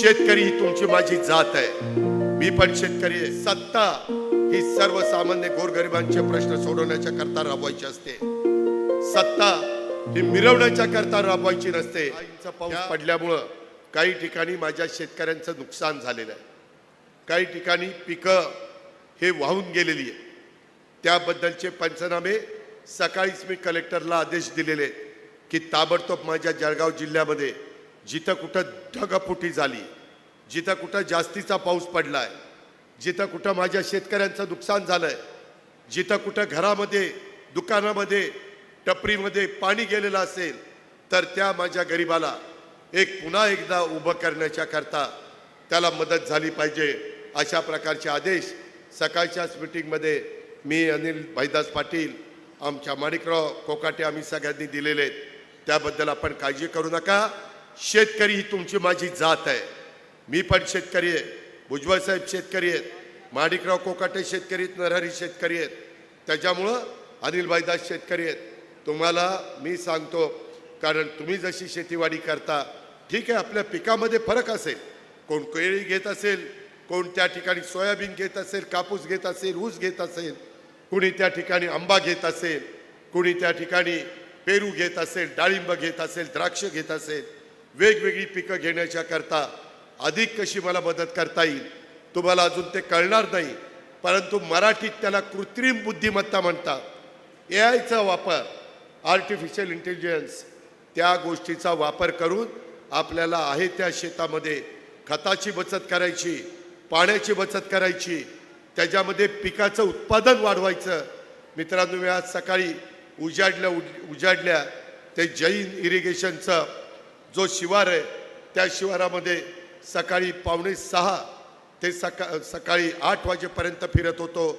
शेतकरी ही तुमची माझी जात आहे. मी पण शेतकरी आहे. सत्ता ही सर्वसामान्य गोरगरिबांचे प्रश्न सोडवण्याच्या करता राबवायची असते. सत्ता ही मिरवण्याच्या करता राबवायची नसते. पाऊस पडल्यामुळं काही ठिकाणी माझ्या शेतकऱ्यांचं नुकसान झालेलं आहे. काही ठिकाणी पिकं हे वाहून गेलेली आहे त्याबद्दलचे पंचनामे सकाळीच मी कलेक्टरला आदेश दिलेले की ताबडतोब माझ्या जळगाव जिल्ह्यामध्ये जिथं कुठं ढगफुटी झाली जिथं कुठं जास्तीचा पाऊस पडलाय जिथं कुठं माझ्या शेतकऱ्यांचं नुकसान झालंय जिथं कुठं घरामध्ये दुकानामध्ये टपरीमध्ये पाणी गेलेलं असेल तर त्या माझ्या गरिबाला एक पुन्हा एकदा उभं करण्याच्या करता त्याला मदत झाली पाहिजे अशा प्रकारचे आदेश सकाळच्याच मिटिंगमध्ये मी अनिल भाईदास पाटील आमच्या माणिकराव कोकाटे आम्ही सगळ्यांनी दिलेले आहेत. त्याबद्दल आपण काळजी करू नका. शेतकरी ही तुमची माझी जात आहे. मी पण शेतकरी आहे. भुजबळ साहेब शेतकरी आहेत. माणिकराव कोकाटे शेतकरी आहेत. नरहरी शेतकरी आहेत. त्याच्यामुळं अनिल भाईदास शेतकरी आहेत. तुम्हाला मी सांगतो कारण तुम्ही जशी शेतीवाडी करता ठीक आहे आपल्या पिकामध्ये फरक असेल. कोण केळी घेत असेल कोण त्या ठिकाणी सोयाबीन घेत असेल कापूस घेत असेल ऊस घेत असेल कुणी त्या ठिकाणी आंबा घेत असेल कुणी त्या ठिकाणी पेरू घेत असेल डाळिंब घेत असेल द्राक्ष घेत असेल वेगवेगळी पिकं घेण्याच्या करता अधिक कशी मला मदत करता येईल तुम्हाला अजून ते कळणार नाही परंतु मराठीत त्याला कृत्रिम बुद्धिमत्ता म्हणतात. ए आयचा वापर आर्टिफिशियल इंटेलिजन्स त्या गोष्टीचा वापर करून आपल्याला आहे त्या शेतामध्ये खताची बचत करायची पाण्याची बचत करायची त्याच्यामध्ये पिकाचं उत्पादन वाढवायचं. मित्रांनो मी आज सकाळी उजाडल्या उज- उजाडल्या ते जैन इरिगेशनचं जो शिवार आहे त्या शिवारामध्ये सकाळी पावणे सहा ते सका सकाळी आठ वाजेपर्यंत फिरत होतो.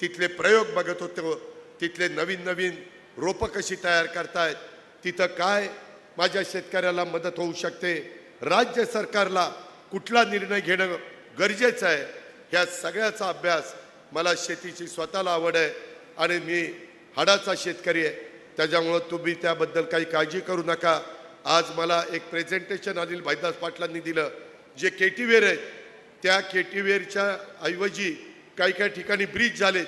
तिथले प्रयोग बघत होतो. तिथले नवीन नवीन रोपं कशी तयार करतायत तिथं काय माझ्या शेतकऱ्याला मदत होऊ शकते राज्य सरकारला कुठला निर्णय घेणं गरजेचं आहे ह्या सगळ्याचा अभ्यास मला शेतीची स्वतःला आवड आहे आणि मी हाडाचा शेतकरी आहे. त्याच्यामुळं तुम्ही त्याबद्दल काही काळजी करू नका. आज मला एक प्रेझेंटेशन अनिल भाईदास पाटलांनी दिलं. जे केटीवेर आहेत त्या केटीवेरच्या ऐवजी काही काही ठिकाणी ब्रिज झालेत.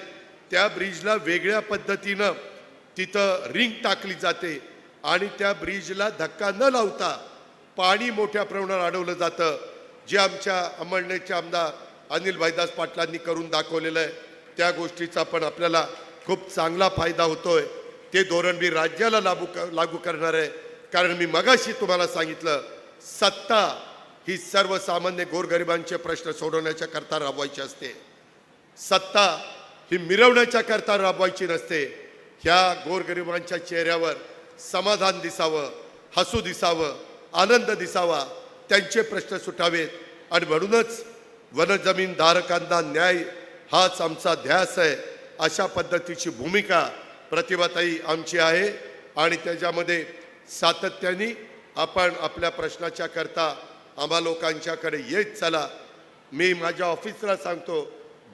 त्या ब्रिजला वेगळ्या पद्धतीनं तिथं रिंग टाकली जाते आणि त्या ब्रिजला धक्का न लावता पाणी मोठ्या प्रमाणावर अडवलं जातं. जे आमच्या अंमळनेरचे आमदार अनिल भाईदास पाटलांनी करून दाखवलेलं आहे. त्या गोष्टीचा पण आपल्याला खूप चांगला फायदा होतोय. ते धोरण मी राज्याला लागू क- लागू करणार आहे. कारण मी मगाशी तुम्हाला सांगितलं सत्ता ही सर्वसामान्य गोरगरिबांचे प्रश्न सोडवण्याच्या करता राबवायची असते. सत्ता ही मिरवण्याच्या करता राबवायची नसते. ह्या गोरगरिबांच्या चेहऱ्यावर समाधान दिसावं हसू दिसावं आनंद दिसावा त्यांचे प्रश्न सुटावेत आणि म्हणूनच वनजमीन धारकांना न्याय हाच आमचा ध्यास आहे अशा पद्धतीची भूमिका प्रतिभाताई आमची आहे. आणि त्याच्यामध्ये सातत्याने आपण आपल्या प्रश्नाच्या करता आम्हा लोकांच्याकडे येत चला. मी माझ्या ऑफिसला सांगतो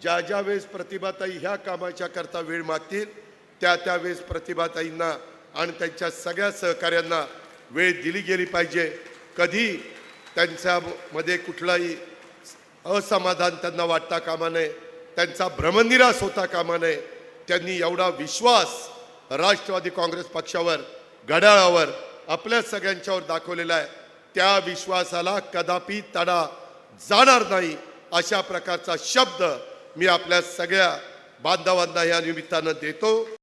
ज्या ज्या वेळेस प्रतिभाताई ह्या कामाच्या करता वेळ मागतील त्या त्या वेळेस प्रतिभाताईंना आणि त्यांच्या सगळ्या सहकाऱ्यांना वेळ दिली गेली पाहिजे. कधी त्यांच्यामध्ये कुठलाही असमाधान त्यांना वाटता कामा नये त्यांचा भ्रमनिरास होता कामा नये. त्यांनी एवढा विश्वास राष्ट्रवादी काँग्रेस पक्षावर घड्याळावर आपल्या सगळ्यांच्यावर दाखवलेला आहे. त्या विश्वासाला कदापि तडा जाणार नाही अशा प्रकारचा शब्द मी आपल्या सगळ्या बांधवांना या निमित्तानं देतो.